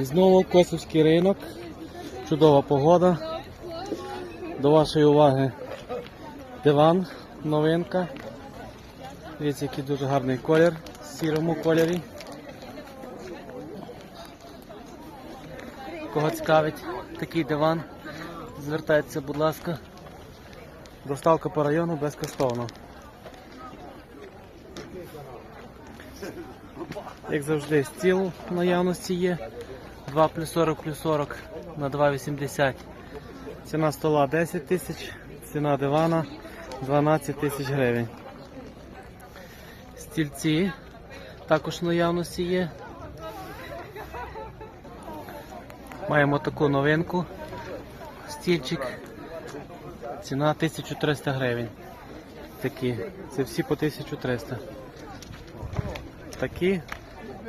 І знову Косівський ринок. Чудова погода. До вашої уваги диван, новинка. Дивіться, який дуже гарний колір в сірому кольорі. Кого цікавить такий диван, звертайтеся, будь ласка. Доставка по району безкоштовно. Як завжди, стіл в наявності є. 2 плюс 40 плюс 40 на 2,80. Ціна стола 10 тисяч, ціна дивана 12 тисяч гривень. Стільці також в наявності є. Маємо таку новинку. Стільчик. Ціна 1300 гривень. Такі. Це всі по 1300. Такі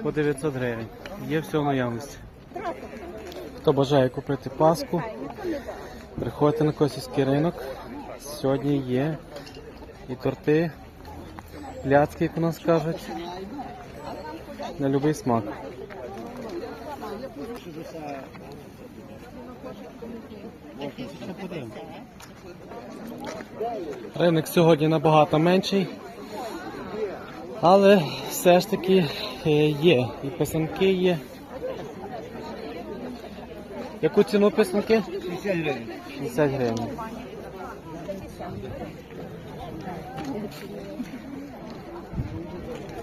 по 900 гривень. Є все в наявності. Хто бажає купити паску, приходьте на Косівський ринок. Сьогодні є і торти, ляцькі, як у нас кажуть. На будь-який смак. Ринок сьогодні набагато менший, але все ж таки е, є. І писанки є. Яку ціну писанки? 50 гривень. 60 гривень.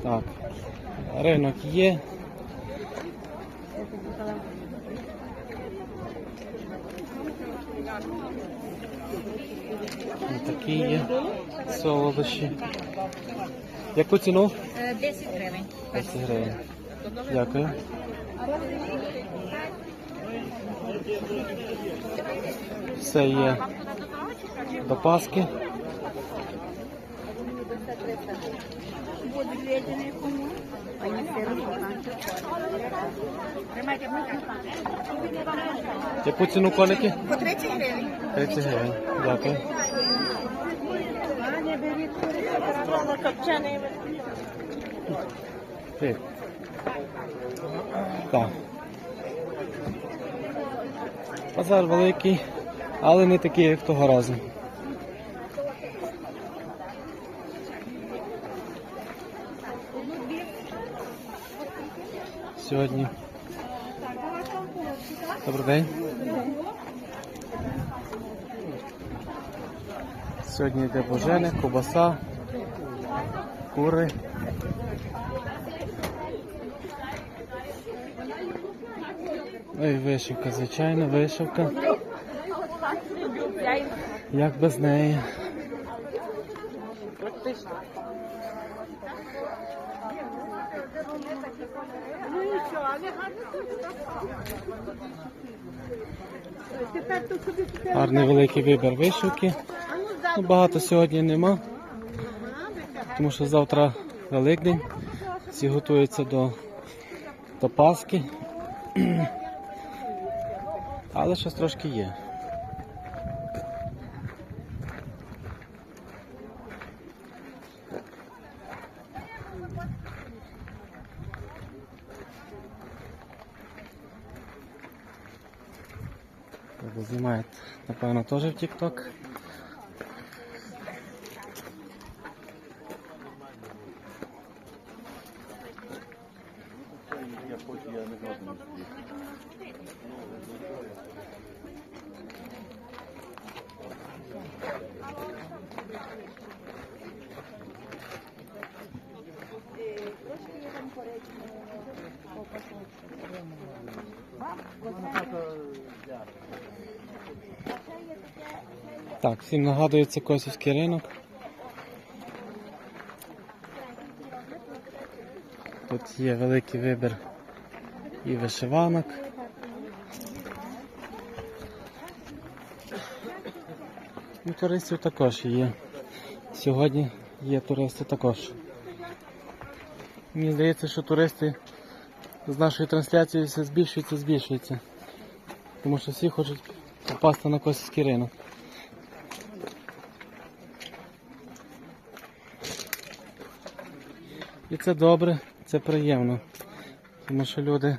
Так. Ринок є. Ось Такі є солодощі. Яку ціну? 10 гривень. 10 гривень. Дякую. Все є до Паски. Яку ціну коники? По 30 гривень. 30 гривень. Дякую. Привіт. Так. Базар великий, але не такий, як того разу. Сьогодні. Добрий день. Сьогодні йде божене, кобаса, кури. Ой, вишивка, звичайно, вишивка. Як без неї. Гарний великий вибір вишивки. Ну, багато сьогодні нема, тому що завтра Великдень. Всі готуються до, до Пасхи. Але щось трошки є. Знімають, напевно, теж в TikTok. Так, всім нагадується Косівський ринок. Тут є великий вибір і вишиванок. І туристів також є. Сьогодні є туристи також. Мені здається, що туристи з нашої трансляції все збільшується, збільшується. Тому що всі хочуть попасти на Косівський ринок. І це добре, це приємно. Тому що люди